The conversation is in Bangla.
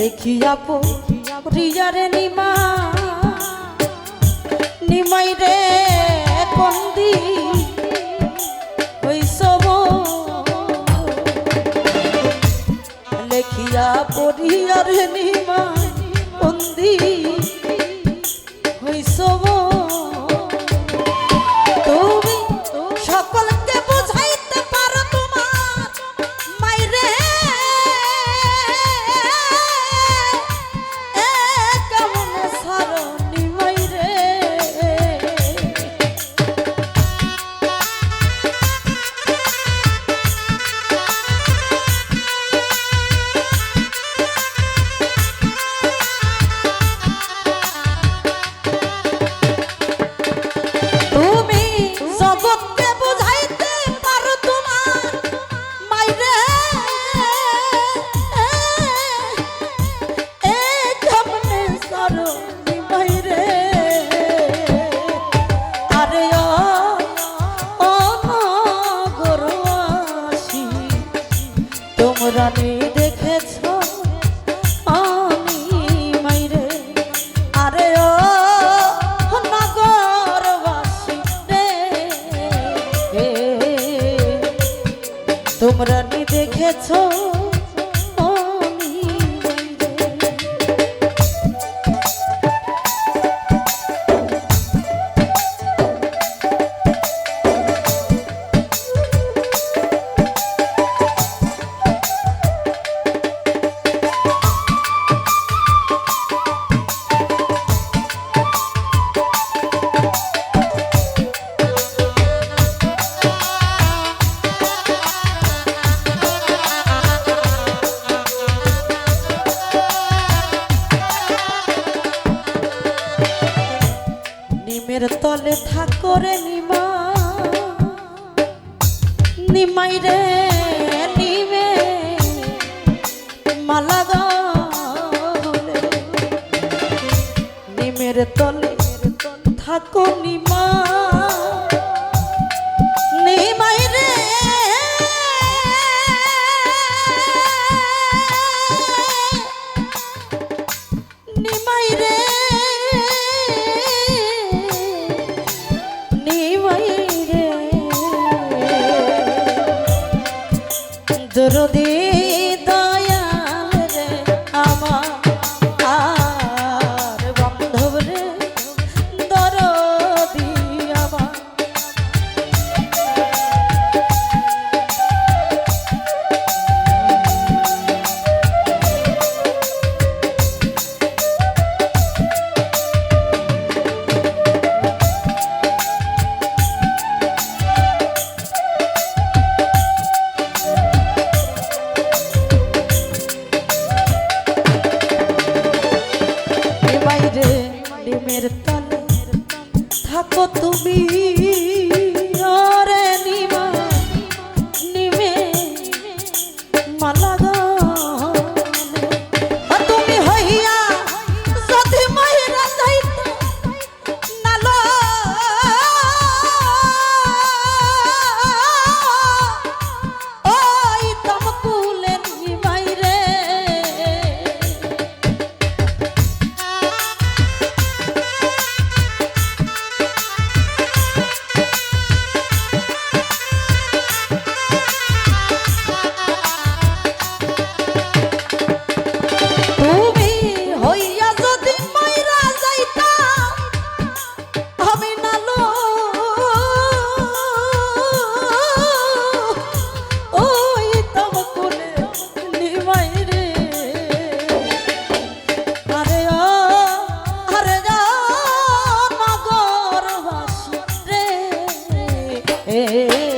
দেখিয়া পো রিয়ারে নিমা। নিমাই রে বন্দি হইসব লেখিয়া পড়িয়ারে নিমা। রানী দেখেছ? আমি মাইরে। আরে ও নগরবাসী রে। তোমরা দেখেছ? প্রেমের তলে থাকরে নিমা। নিমাই রে নিমে। মালাগা রোদে তলে থাকো তুমি। Hey.